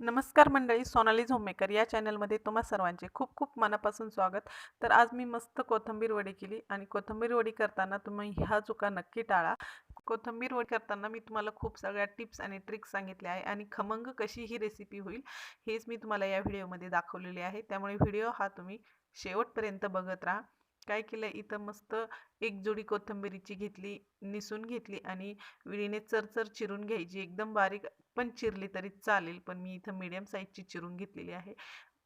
नमस्कार मंडळी सोनाली झोमेकर या चॅनलमध्ये तुम्हा सर्वांचे खूप खूप मनापासून स्वागत. तर आज मी मस्त कोथिंबीर वडी केली आणि कोथिंबीर वडी करताना तुम्ही ह्या चुका नक्की टाळा. कोथिंबीर वडी करताना मी तुम्हाला खूप सगळ्या टिप्स आणि ट्रिक्स सांगितल्या आहे आणि खमंग कशी ही रेसिपी होईल हेच मी तुम्हाला या व्हिडिओमध्ये दाखवलेले आहे. त्यामुळे व्हिडिओ हा तुम्ही शेवटपर्यंत बघत राहा. काय केलं इथं मस्त एक जोडी कोथिंबिरीची घेतली निसून घेतली आणि विडीने चरचर चिरून घ्यायची. एकदम बारीक पण चिरली तरी चालेल. पण मी इथं मीडियम साईजची चिरून घेतलेली आहे.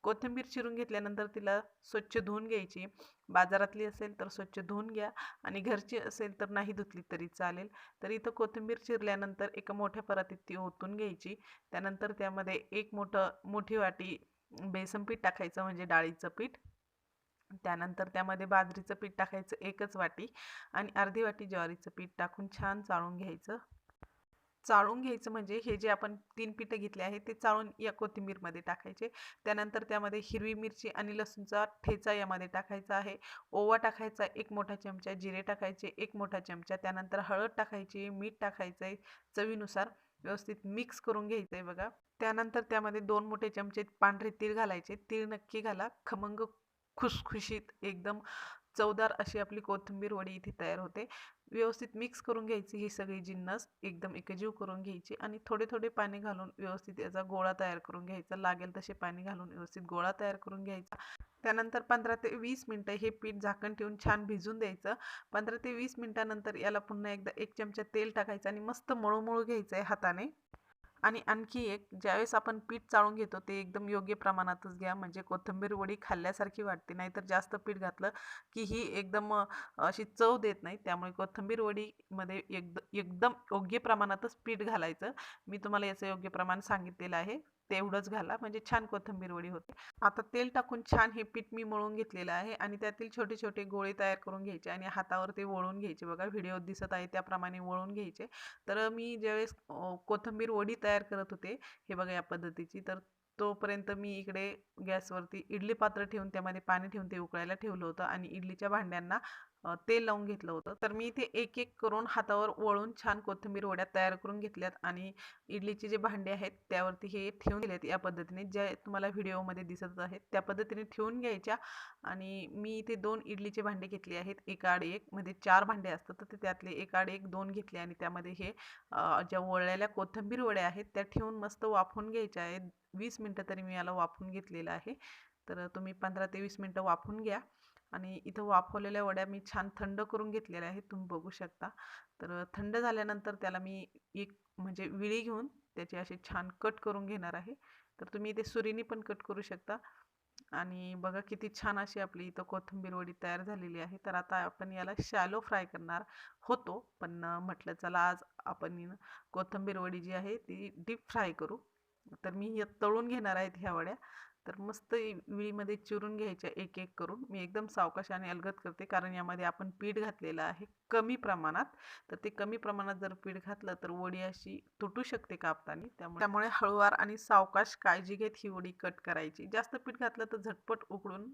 कोथिंबीर चिरून घेतल्यानंतर तिला स्वच्छ धुवून घ्यायची. बाजारातली असेल तर स्वच्छ धुवून घ्या आणि घरची असेल तर नाही धुतली तरी चालेल. तर इथं कोथिंबीर चिरल्यानंतर एका मोठ्या परातीत ती ओतून घ्यायची. त्यानंतर त्यामध्ये एक मोठं मोठी वाटी बेसन पीठ टाकायचं म्हणजे डाळीचं पीठ. त्यानंतर त्यामध्ये बाजरीचं पीठ टाकायचं एकच वाटी आणि अर्धी वाटी ज्वारीचं पीठ टाकून छान चाळून घ्यायचं. चाळून घ्यायचं म्हणजे हे जे आपण तीन पिठं घेतले आहे ते चाळून या कोथिंबीरमध्ये टाकायचे. त्यानंतर त्यामध्ये हिरवी मिरची आणि लसूणचा ठेचा यामध्ये टाकायचा आहे. ओवा टाकायचा एक मोठा चमचा जिरे टाकायचे एक मोठा चमचा. त्यानंतर हळद टाकायची मीठ टाकायचं आहे चवीनुसार व्यवस्थित मिक्स करून घ्यायचं आहे बघा. त्यानंतर त्यामध्ये दोन मोठे चमचे पांढरे तीळ घालायचे. तीळ नक्की घाला. खमंग खुसखुशीत एकदम चवदार अशी आपली कोथिंबीर वडी इथे तयार होते. व्यवस्थित मिक्स करून घ्यायची ही सगळी जिन्नस एकदम एकजीव करून घ्यायची आणि थोडे थोडे पाणी घालून व्यवस्थित याचा गोळा तयार करून घ्यायचा. लागेल तसे पाणी घालून व्यवस्थित गोळा तयार करून घ्यायचा. त्यानंतर पंधरा ते वीस मिनटं हे पीठ झाकण ठेवून छान भिजून द्यायचं. पंधरा ते वीस मिनटानंतर याला पुन्हा एकदा एक चमचा तेल टाकायचं आणि मस्त मळू घ्यायचं आहे हाताने. आणि आणखी एक ज्यावेळेस आपण पीठ चाळून घेतो ते एकदम योग्य प्रमाणातच घ्या. म्हणजे कोथिंबीर वडी खाल्ल्यासारखी वाटते नाहीतर जास्त पीठ घातलं की ही एकदम अशी चव देत नाही. त्यामुळे कोथिंबीर वडीमध्ये एकद एकदम योग्य प्रमाणातच पीठ घालायचं. मी तुम्हाला याचं योग्य प्रमाण सांगितलेलं आहे. तेवढंच घाला म्हणजे छान कोथिंबीर वडी होते. आता तेल टाकून छान हे पीठ मी मळून घेतलेलं आहे आणि त्यातील छोटे छोटे गोळे तयार करून घ्यायचे आणि हातावर ते वळून घ्यायचे. बघा व्हिडिओ दिसत आहे त्याप्रमाणे वळून घ्यायचे. तर मी ज्यावेळेस कोथिंबीर वडी तयार करत होते हे बघा या पद्धतीची तर तोपर्यंत मी इकडे गॅसवरती इडली पात्र ठेवून त्यामध्ये पाणी ठेवून ते उकळायला ठेवलं होतं आणि इडलीच्या भांड्यांना तेल लावून घेतलं होतं. तर मी इथे एक एक करून हातावर वळून छान कोथिंबीर वड्या तयार करून घेतल्यात आणि इडलीचे जे भांडे आहेत त्यावरती हे ठेवून दिलेत या पद्धतीने. ज्या तुम्हाला व्हिडिओमध्ये दिसत आहेत त्या पद्धतीने ठेवून घ्यायच्या आणि मी इथे दोन इडलीचे भांडे घेतले आहेत. एक आड एक मध्ये चार भांडे असतात तर ते त्यातले एक आड एक दोन घेतले आणि त्यामध्ये हे ज्या वळलेल्या कोथिंबीर वड्या आहेत त्या ठेवून मस्त वाफून घ्यायच्या आहेत. वीस मिनटं तरी मी याला वाफून घेतलेलं आहे. तर तुम्ही पंधरा ते वीस मिनटं वाफवून घ्या. आणि इथं वाफवलेल्या वड्या मी छान थंड करून घेतलेल्या आहेत तुम्ही बघू शकता. तर थंड झाल्यानंतर त्याला मी एक म्हणजे विळी घेऊन त्याचे असे छान कट करून घेणार आहे. तर तुम्ही इथे सुरीनी पण कट करू शकता. आणि बघा किती छान अशी आपली इथं कोथिंबीर वडी तयार झालेली आहे. तर आता आपण याला शॅलो फ्राय करणार होतो. पण म्हटलं चला आज आपण कोथिंबीर वडी जी आहे ती डीप फ्राय करू. तर मी तळून घेणार आहेत ह्या वड्या. तर मस्त विळीमध्ये चिरून घ्यायच्या एक एक करून. मी एकदम सावकाशाने अलगत करते कारण यामध्ये आपण पीठ घातलेलं आहे कमी प्रमाणात. तर ते कमी प्रमाणात जर पीठ घातलं तर वडी अशी तुटू शकते कापताना. त्यामुळे त्यामुळे हळूवार आणि सावकाश काळजी घेत ही वडी कट करायची. जास्त पीठ घातलं तर झटपट उकडून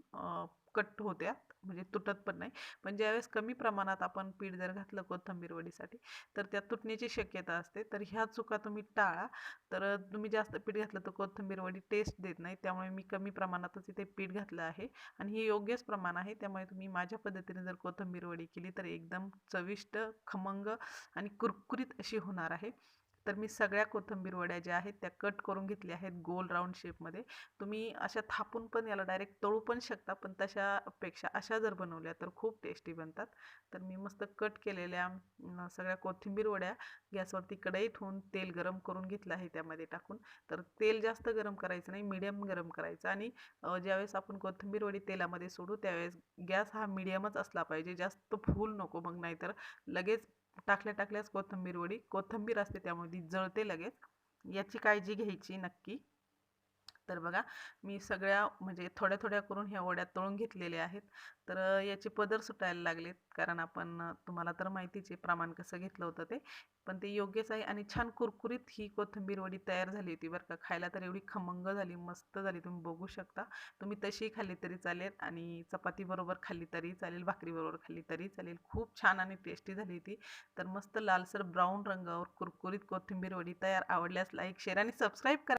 कट होत्या म्हणजे तुटत पण नाही. पण ज्यावेळेस कमी प्रमाणात आपण पीठ जर घातलं कोथिंबीर वडीसाठी तर त्या तुटण्याची शक्यता असते. तर ह्या चुका तुम्ही टाळा. तर तुम्ही जास्त पीठ घातलं तर कोथिंबीर वडी टेस्ट देत नाही. त्यामुळे मी कमी प्रमाणातच इथे पीठ घातलं आहे. आणि हे योग्यच प्रमाण आहे. त्यामुळे तुम्ही माझ्या पद्धतीने जर कोथिंबीर वडी केली तर एकदम चविष्ट खमंग आणि कुरकुरीत अशी होणार आहे. तर मी सगळ्या कोथिंबीर वड्या ज्या आहेत त्या कट करून घेतल्या आहेत गोल राऊंड शेपमध्ये. तुम्ही अशा थापून पण याला डायरेक्ट तळू पण शकता पण तशापेक्षा अशा जर बनवल्या तर खूप टेस्टी बनतात. तर मी मस्त कट केलेल्या सगळ्या कोथिंबीर वड्या गॅसवरती कढई ठेवून तेल गरम करून घेतलं आहे त्यामध्ये टाकून. तर तेल जास्त गरम करायचं नाही मिडियम गरम करायचं आणि ज्यावेळेस आपण कोथिंबीर वडी तेलामध्ये सोडू त्यावेळेस गॅस हा मिडियमच असला पाहिजे. जास्त फूल नको मग नाहीतर लगेच टाकल्या टाकल्याच कोथिंबीर वडी. कोथिंबीर असते त्यामुळे ती जळते लगेच. याची काळजी घ्यायची नक्की. तर बघा मी सगळ्या म्हणजे थोड्या थोड्या करून ह्या वड्या तळून घेतलेल्या आहेत. तर याचे पदर सुटायला लागलेत कारण आपण तुम्हाला तर माहितीचे प्रमाण कसं घेतलं होतं ते. पण ते योग्यच आहे आणि छान कुरकुरीत ही कोथिंबीर वडी तयार झाली होती बरं का. खायला तर एवढी खमंग झाली मस्त झाली तुम्ही बघू शकता. तुम्ही तशी खाल्ली तरी चालेल आणि चपातीबरोबर खाल्ली तरी चालेल भाकरीबरोबर खाल्ली तरी चालेल. खूप छान आणि टेस्टी झाली होती तर मस्त लालसर ब्राऊन रंगावर कुरकुरीत कोथिंबीर वडी तयार. आवडल्यास लाईक शेअर आणि सबस्क्राईब करा.